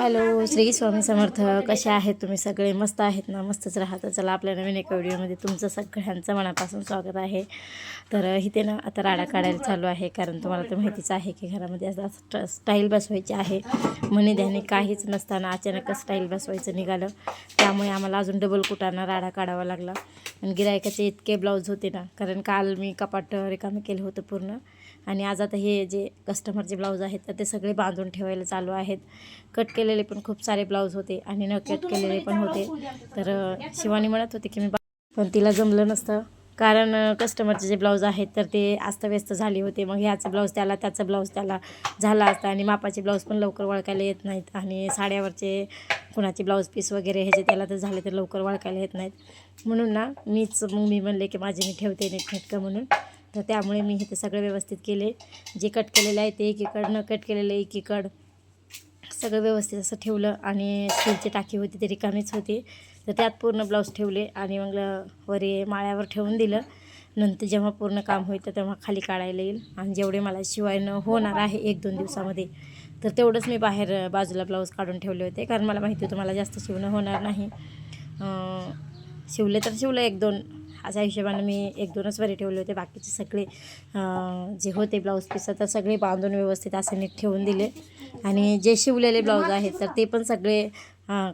Hello Shri Swami Samarth. कसे आहेत तुम्ही सगळे? मस्त आहेत ना? मस्तच राहत. चला आपल्या नवीन एका व्हिडिओमध्ये तुमचं सगळ्यांचं मनापासून स्वागत आहे. तर इथे ना आता राडा काढायला चालू आहे. कारण तुम्हाला तर माहितीच आहे की घरामध्ये असं स्ट- स्टाईल बसवायची आहे. म्हणे ध्याने काहीच नसताना अचानकच स्टाईल बसवायचं निघालं. त्यामुळे आम्हाला अजून डबल कुटांना राडा काढावा लागला. आणि गिरायकाचे इतके ब्लाऊज होते ना कारण काल मी कपाट रिकामी केलं होतं पूर्ण. आणि आज आता हे जे कस्टमरचे ब्लाऊज आहेत तर ते सगळे बांधून ठेवायला चालू आहेत. कट केलेले पण खूप सारे ब्लाऊज होते आणि न कट केलेले पण होते. तर शिवानी म्हणत होती की मी पण तिला जमलं नसतं. कारण कस्टमरचे जे ब्लाऊज आहेत तर ते अस्तव्यस्त झाले होते. मग ह्याचं ब्लाऊज त्याला त्याचं ब्लाऊज त्याला झाला असता आणि मापाचे ब्लाऊज पण लवकर वळकायला येत नाहीत. आणि साड्यावरचे कुणाचे ब्लाऊज पीस वगैरे ह्याचे त्याला तर झाले तर लवकर वळकायला येत नाहीत. म्हणून ना मीच मग मी म्हणले की माझे मी ठेवते नीटनेटकं म्हणून. तर त्यामुळे मी हे ते सगळं व्यवस्थित केले. जे कट केलेलं आहे ते एकीकड न कट केलेलं एकीकड. सगळं व्यवस्थित असं ठेवलं आणि स्टीलची टाकी होती ती रिकामीच होती. तर त्यात पूर्ण ब्लाऊज ठेवले आणि मग वरे माळ्यावर ठेवून दिलं. नंतर जेव्हा पूर्ण काम होईल तर तेव्हा खाली काढायला येईल. आणि जेवढे मला शिवायनं होणार आहे एक दोन दिवसामध्ये तर तेवढंच मी बाहेर बाजूला ब्लाऊज काढून ठेवले होते. कारण मला माहिती होतं मला जास्त शिवणं होणार नाही. शिवले तर शिवलं एक दोन अशा हिशोबानं मी एक दोनच वरी ठेवले होते. बाकीचे सगळे जे होते ब्लाऊज पीस तर सगळे बांधून व्यवस्थित असे नीट ठेवून दिले. आणि जे शिवलेले ब्लाऊज आहेत तर ते पण सगळे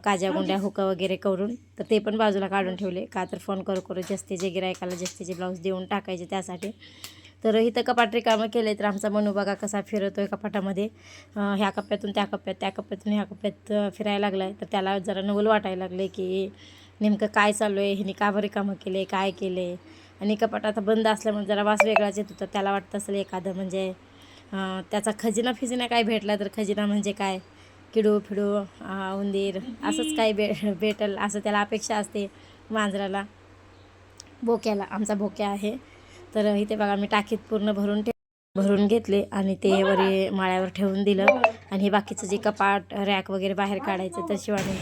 काज्या गुंड्या हुका वगैरे करून तर ते पण बाजूला काढून ठेवले. का तर फोन करू करू जास्तीचे गिरायकाला जास्तीचे ब्लाऊज देऊन टाकायचे त्यासाठी. तर इथं कपाट रिकामं केले तर आमचा मनू बघा कसा फिरतो आहे कपाटामध्ये ह्या कप्प्यातून त्या कप्प्यात त्या कप्प्यातून ह्या कप्प्यात फिरायला लागला आहे तर त्याला जरा नवल वाटायला लागले की नेमकं काय चालू आहे? ह्याने का बरे कामं केले? काय केले? आणि कपाट आता बंद असल्यामुळे जरा वास वेगळाच येत होता त्याला वाटतं असेल एखादं म्हणजे त्याचा खजिना फिजिना काय भेटला तर खजिना म्हणजे काय? किडू फिडू उंदीर असंच काय भे भेटल? असं त्याला अपेक्षा असते मांजराला. भोक्याला आमचा भोक्या आहे. तर इथे बघा मी टाकीत पूर्ण भरून ठे भरून घेतले आणि ते वरी माळ्यावर ठेवून दिलं. आणि हे बाकीचं जे कपाट रॅक वगैरे बाहेर काढायचं तर शिवानी.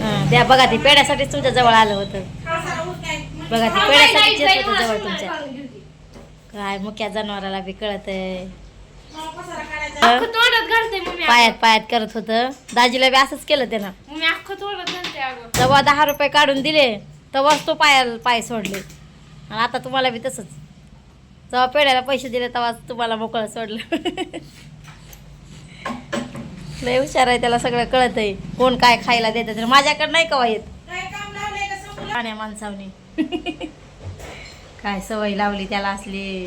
हां, द्या बघा ती पेड्यासाठीच तुमच्या जवळ आलं होतं. बघा ती पेड्यासाठीच होतं जवळ तुमच्या. काय मुक्या जनावराला बी कळत आहे अख्खं तोडत घालते मम्मी पायात पायात करत होतं. दाजीला बी असंच केलं त्यानं. मम्मी अख्खं तोडत घालते अगं. तेव्हा दहा रुपये काढून दिले तेव्हाच तो पायाला पाय सोडले. आणि आता तुम्हाला बी तसंच. जेव्हा पेढ्याला पैसे दिले तेव्हाच तुम्हाला मोकळं सोडलं. लय हुशार आहे त्याला सगळं कळत आहे कोण काय खायला देतं तर माझ्याकडे नाही कवा येत. पाण्या माणसावनी. काय सवय लावली त्याला असली.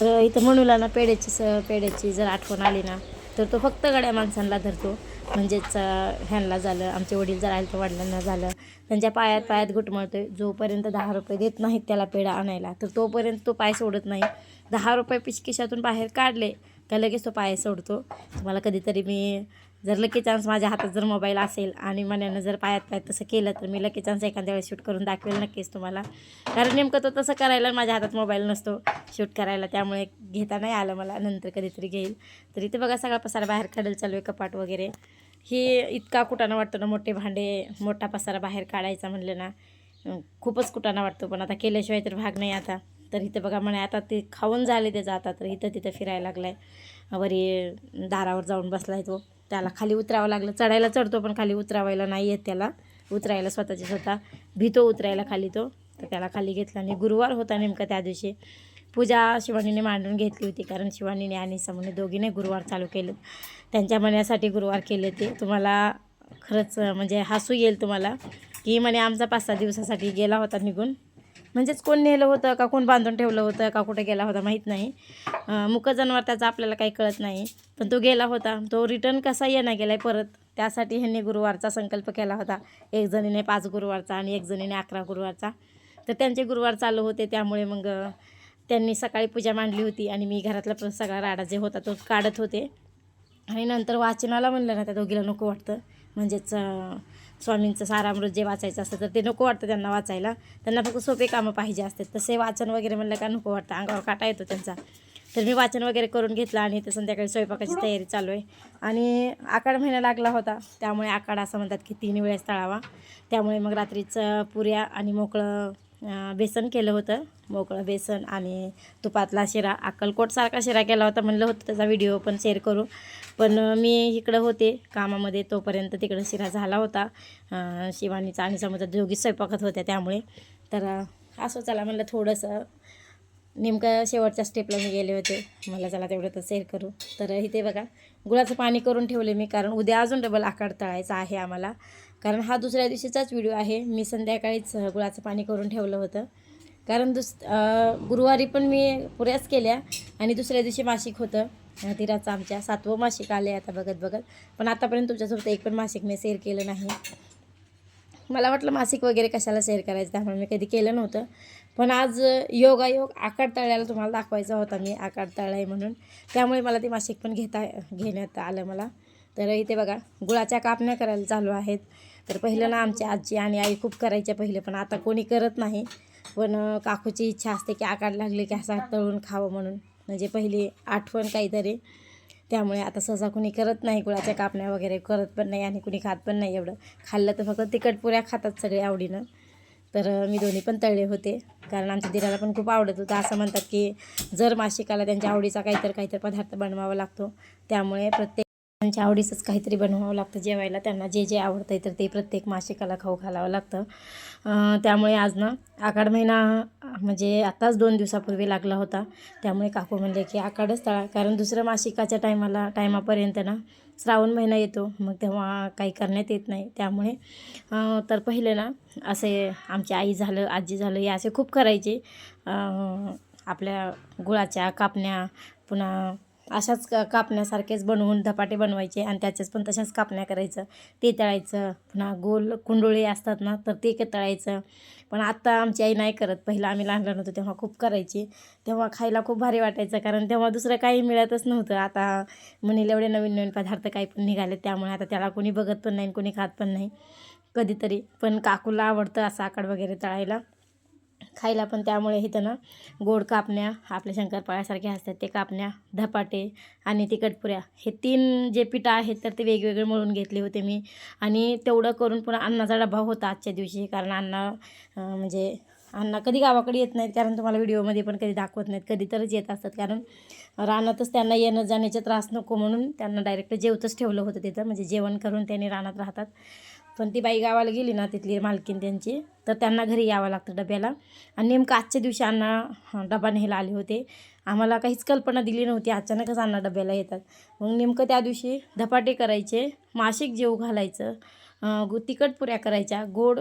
इथं म्हणूला ना पेढ्याची स पेढ्याची जर आठवण आली ना तर तो फक्त गड्या माणसांना धरतो. म्हणजेच ह्यांना झालं आमचे वडील जर आले तर वडिलांना झालं. त्यांच्या पायात पायात घुटमळतोय जोपर्यंत दहा रुपये देत नाहीत त्याला पेढा आणायला तर तोपर्यंत तो पाय सोडत नाही. दहा रुपये पिचकिशातून बाहेर काढले का लगेच तो पाय सोडतो. तुम्हाला कधीतरी मी जर लकी चान्स माझ्या हातात जर मोबाईल असेल आणि मनानं जर पायात पायात तसं केलं तर मी लकी चान्स एखाद्या वेळेस शूट करून दाखवेल नक्कीच तुम्हाला. कारण नेमकं तो तसं करायला माझ्या हातात मोबाईल नसतो. शूट करायला त्यामुळे घेता नाही आलं मला. नंतर कधीतरी घेईल. तर इथे बघा सगळा पसारा बाहेर काढायला चालू आहे कपाट वगैरे. हे इतका कुटाणा वाटतो ना मोठे भांडे मोठा पसारा बाहेर काढायचा म्हणलं ना खूपच कुटाणा वाटतो. पण आता केल्याशिवाय तर भाग नाही आता. तर इथं बघा म्हणे आता ते खाऊन झाले त्याचं आता तर इथं तिथं फिरायला लागलाय. वरी दारावर जाऊन बसलाय तो. त्याला खाली उतरावं लागलं. चढायला चढतो पण खाली उतरावायला नाही येत त्याला. उतरायला स्वतःच्या स्वतः भीतो उतरायला खाली तो. तर त्याला खाली घेतला आणि गुरुवार होता नेमका त्या दिवशी. पूजा शिवानीने मांडून घेतली होती कारण शिवानीने आणि समूने दोघीने गुरुवार चालू केले. त्यांच्या मनासाठी गुरुवार केले ते. तुम्हाला खरंच म्हणजे हसू येईल तुम्हाला. की म्हणे आमचा पाच सहा दिवसासाठी गेला होता निघून. म्हणजेच कोण नेलं होतं का कोण बांधून ठेवलं होतं का कुठे गेला होता माहीत नाही. मुक जनावर त्याचा आपल्याला काही कळत नाही. पण तो गेला होता. तो रिटर्न कसा येणं गेला आहे परत? त्यासाठी ह्यांनी गुरुवारचा संकल्प केला होता. एक जणीने पाच गुरुवारचा आणि एक जणीने अकरा गुरुवारचा. तर त्यांचे गुरुवार चालू होते. त्यामुळे मग त्यांनी सकाळी पूजा मांडली होती आणि मी घरातला पण सगळा राडा जे होता तो काढत होते. आणि नंतर वाचनाला म्हणलं ना त्या दोघीला नको वाटतं. म्हणजेच स्वामींचं सारामृत जे वाचायचं असतं तर ते नको वाटतं त्यांना वाचायला. त्यांना फक्त सोपे कामं पाहिजे असतात. तसे वाचन वगैरे म्हणलं का नको वाटतं. अंगावर काटा येतो त्यांचा. तर मी वाचन वगैरे करून घेतलं आणि ते संध्याकाळी स्वयंपाकाची तयारी चालू आहे. आणि आकाड महिना लागला होता. त्यामुळे आकाड असं म्हणतात की तीन वेळेस तळावा. त्यामुळे मग रात्रीचं पुऱ्या आणि मोकळं बेसन केलं होतं मोकळं बेसन आणि तुपातला शिरा अक्कलकोटसारखा शिरा केला होता म्हणलं होतं त्याचा व्हिडिओ पण शेअर करू. पण मी इकडं होते कामामध्ये तोपर्यंत तिकडं शिरा झाला होता. शिवानीचा आणि समजा दोघी स्वयंपाकात होत्या त्यामुळे. तर असं चला म्हणलं थोडंसं नेमकं शेवटच्या स्टेपला मी गेले होते. मला चला तेवढं तर शेअर करू. तर इथे बघा गुळाचं पाणी करून ठेवले मी कारण उद्या अजून डबल आकार तळायचा आहे आम्हाला. कारण हा दुसऱ्या दिवशीचाच व्हिडिओ आहे. मी संध्याकाळीच गुळाचं पाणी करून ठेवलं होतं. कारण दुस गुरुवारी पण मी पुऱ्याच केल्या आणि दुसऱ्या दिवशी मासिक होतं. तिराचं आमच्या सातवं मासिक आले आता बघत बघत. पण आतापर्यंत तुमच्यासोबत एक पण मासिक मी शेअर केलं नाही. मला वाटलं मासिक वगैरे कशाला शेअर करायचं? त्यामुळे मी कधी केलं नव्हतं. पण आज योगायोग आकार तळ्याला तुम्हाला दाखवायचा होता मी. आकार तळा आहे म्हणून. त्यामुळे मला ते मासिक पण घेता घेण्यात आलं मला. तर इथे बघा गुळाच्या कापण्या करायला चालू आहेत. तर पहिलं ना आमची आजी आणि आई खूप करायच्या पहिले पण आता कोणी करत नाही. पण काकूची इच्छा असते की आकार लागले की असा तळून खावं म्हणून. म्हणजे पहिली आठवण काहीतरी. त्यामुळे आता सहसा कुणी करत नाही गुळाच्या कापण्या वगैरे करत पण नाही आणि कुणी खात पण नाही एवढं. खाल्लं तर फक्त तिखट पुऱ्या खातात सगळे आवडीनं. तर मी दोन्ही पण तळले होते. कारण आमच्या दिराला पण खूप आवडत होतं. असं म्हणतात की जर मासिकाला त्यांच्या आवडीचा काहीतरी काहीतरी पदार्थ बनवावा लागतो. त्यामुळे प्रत्येक त्यांच्या आवडीचंच काहीतरी बनवावं लागतं जेवायला. त्यांना जे जे आवडतं आहे तर ते प्रत्येक मासिकाला खाऊ घालावं लागतं. त्यामुळे आज ना आखाड महिना म्हणजे आत्ताच दोन दिवसापूर्वी लागला होता. त्यामुळे काकू म्हणले की आकाडच तळा. कारण दुसऱ्या मासिकाच्या टायमाला टायमापर्यंत ना श्रावण महिना येतो. मग तेव्हा काही करण्यात येत नाही. त्यामुळे तर पहिले ना असे आमची आई झालं आजी झालं हे असे खूप करायचे. आपल्या गुळाच्या कापण्या पुन्हा अशाच क कापण्यासारखेच बनवून धपाटे बनवायचे आणि त्याच्याच पण तशाच कापण्या करायचं. ते तळायचं. पुन्हा गोल कुंडोळे असतात ना तर ते क तळायचं. पण आत्ता आमची आई नाही करत. पहिलं आम्ही लहान लहान होतो तेव्हा खूप करायची. तेव्हा खायला खूप भारी वाटायचं. कारण तेव्हा दुसरं काही मिळतच नव्हतं. आता म्हणेल एवढे नवीन नवीन पदार्थ काही पण निघाले त्यामुळे आता त्याला कोणी बघत पण नाही कोणी खात पण नाही. कधीतरी. पण काकूला आवडतं असं आकड वगैरे तळायला. खायला पण त्यामुळे इथं ना गोड कापण्या आपल्या शंकरपाळ्यासारख्या असतात ते कापण्या धपाटे आणि तिखटपुऱ्या हे तीन जे पिठं आहेत तर ते वेगवेगळे मळून घेतले होते मी. आणि तेवढं करून पुन्हा अन्नाचा डबा होता आजच्या दिवशी कारण अण्णा म्हणजे अण्णा कधी गावाकडे येत नाहीत कारण तुम्हाला व्हिडिओमध्ये पण कधी दाखवत नाहीत कधी तरच येत असतात कारण रानातच त्यांना येणं जाण्याचे त्रास नको म्हणून त्यांना डायरेक्ट जेवतच ठेवलं होतं तिथं म्हणजे जेवण करून त्यांनी रानात राहतात. पण ती बाई गावाला गेली ना तिथली मालकीन त्यांची तर त्यांना घरी यावं लागतं डब्याला. आणि नेमकं आजच्या दिवशी अण्णा डबा न्यायला आले होते. आम्हाला काहीच कल्पना दिली नव्हती. अचानकच अण्णा डब्याला येतात. मग नेमकं त्या दिवशी धपाटे करायचे मासिक जेव घालायचं गु तिखट पुऱ्या करायच्या गोड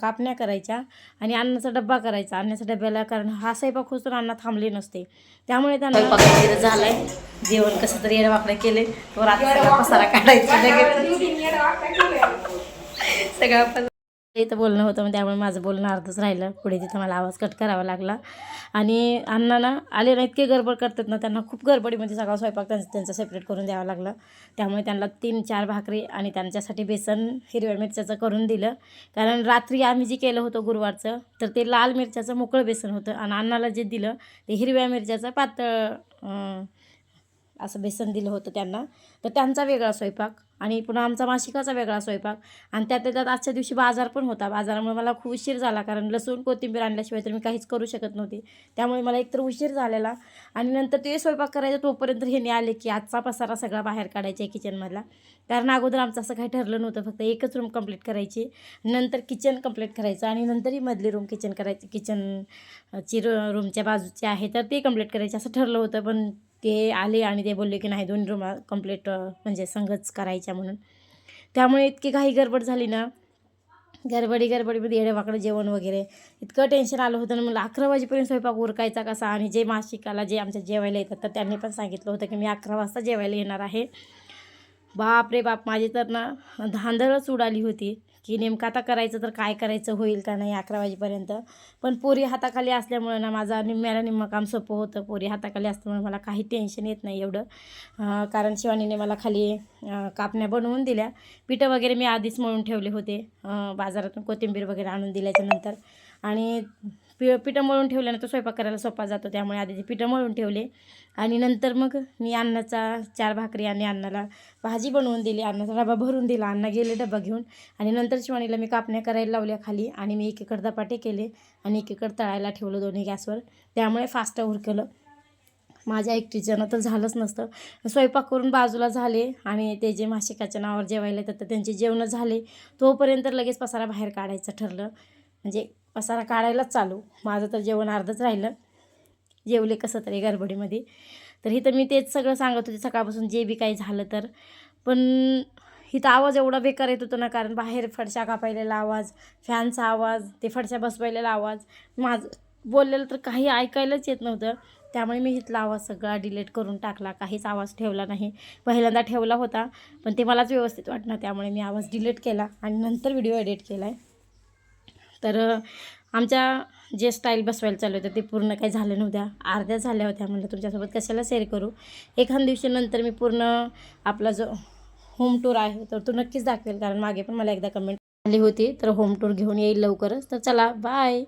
कापण्या करायच्या आणि अन्नाचा डब्बा करायचा. अन्नाच्या डब्याला कारण हा स्वयंपाक होतो अण्णा थांबले नसते. त्यामुळे त्यांना झालंय. जेवण कसं तरी येडवाकडे केले तो रात्री पसारा काढायचा सगळं इथं बोलणं होतं मग त्यामुळे माझं बोलणं अर्धच राहिलं. पुढे तिथं मला आवाज कट करावा लागला. आणि अण्णा ना आले ना इतके गडबड करतात ना त्यांना खूप गडबडीमध्ये म्हणजे सगळा स्वयंपाक त्यांचा त्यांचा सेपरेट करून द्यावा लागला. त्यामुळे त्यांना तीन चार भाकरी आणि त्यांच्यासाठी बेसन हिरव्या मिरच्याचं करून दिलं. कारण रात्री आम्ही जे केलं होतं गुरुवारचं तर ते लाल मिरच्याचं मोकळं बेसन होतं. आणि अण्णाला जे दिलं ते हिरव्या मिरच्याचं पातळ असं बेसन दिलं होतं त्यांना. तर त्यांचा वेगळा स्वयंपाक आणि पुन्हा आमचा मासिकाचा वेगळा स्वयंपाक. आणि त्यात त्यात आजच्या दिवशी बाजार पण होता. बाजारामुळे मला खूप उशीर झाला कारण लसूण कोथिंबीर आणल्याशिवाय तर मी काहीच करू शकत नव्हते. त्यामुळे मला एकतर उशीर झालेला. आणि नंतर ते स्वयंपाक करायचा तोपर्यंत ह्याने आले की आजचा पसारा सगळा बाहेर काढायचा आहे किचनमधला कारण अगोदर आमचं असं काही ठरलं नव्हतं. फक्त एकच रूम कंप्लीट करायची. नंतर किचन कंप्लीट करायचं आणि नंतरही मधली रूम किचन करायची. किचनची रूमच्या बाजूची आहे तर ते कंप्लीट करायची असं ठरलं होतं. पण ते आले आणि ते बोलले की नाही दोन रूम कंप्लीट म्हणजे संघच करायच्या म्हणून. त्यामुळे इतकी काही गडबड झाली ना. गडबडी गडबडीमध्ये येडेवाकडं जेवण वगैरे. इतकं टेन्शन आलं होतं ना. मला अकरा वाजेपर्यंत स्वयंपाक उरकायचा कसा? आणि जे मासिकाला जे आमच्या जेवायला येतात तर त्यांनी पण सांगितलं होतं की मी अकरा वाजता जेवायला येणार आहे. बाप रे बाप माझी तर ना धांदळच उडाली होती. की नेमकं आता करायचं तर काय करायचं होईल का नाही अकरा वाजेपर्यंत. पण पोरी हाताखाली असल्यामुळं ना माझा निम्म्याला निम्मं काम सोपं होतं. पोरी हाताखाली असल्यामुळे मला काही टेन्शन येत नाही एवढं. कारण शिवानीने मला खाली कापण्या बनवून दिल्या. पिठं वगैरे मी आधीच मळून ठेवले होते. बाजारातून कोथिंबीर वगैरे आणून दिल्याच्यानंतर आणि पि पिठं मळून ठेवल्यानं तो स्वयंपाक करायला सोपा जातो. त्यामुळे आधी ते पिठं मळून ठेवले. आणि नंतर मग मी अन्नाचा चार भाकरी आणि अन्नाला भाजी बनवून दिली. अन्नाचा डबा भरून दिला. अण्णा गेले डबा घेऊन. आणि नंतर शिवानीला मी कापण्या करायला लावल्या खाली. आणि मी एकीकडे दपाटे केले आणि एकीकडे तळायला ठेवलं दोन्ही गॅसवर. त्यामुळे फास्ट उरकलं. माझ्या एकटीच्यानं तर झालंच नसतं. स्वयंपाक करून बाजूला झाले आणि ते जे मासिकाच्या नावावर जेवायला येतात तर त्यांचे जेवणं झाले. तोपर्यंत लगेच पसारा बाहेर काढायचं ठरलं. म्हणजे पसारा काढायलाच चालू. माझं तर जेवण अर्धच राहिलं. जेवले कसं तरी गडबडीमध्ये. तर इथं मी तेच सगळं सांगत होते. सकाळपासून जे बी काही झालं तर. पण इथं आवाज एवढा बेकार येत होता ना कारण बाहेर फडशा कापायलेला आवाज फॅनचा आवाज ते फडशा बसवायलेला आवाज. माझं बोललेलं तर काही ऐकायलाच येत नव्हतं. त्यामुळे मी इथला आवाज सगळा डिलीट करून टाकला. काहीच आवाज ठेवला नाही. पहिल्यांदा ठेवला होता पण ते मलाच व्यवस्थित वाटणार त्यामुळे मी आवाज डिलीट केला आणि नंतर व्हिडिओ एडिट केला आहे तर आमच्या जे स्टाईल बसवायला चालू होत्या ते पूर्ण काही झालं नव्हत्या. अर्ध्या झाल्या होत्या. म्हणलं तुमच्यासोबत कशाला शेअर करू? एखाद दिवशी नंतर मी पूर्ण आपला जो होम टूर आहे तर तो नक्कीच दाखवेल. कारण मागे पण मला एकदा कमेंट आली होती. तर होम टूर घेऊन येईल लवकरच. तर चला बाय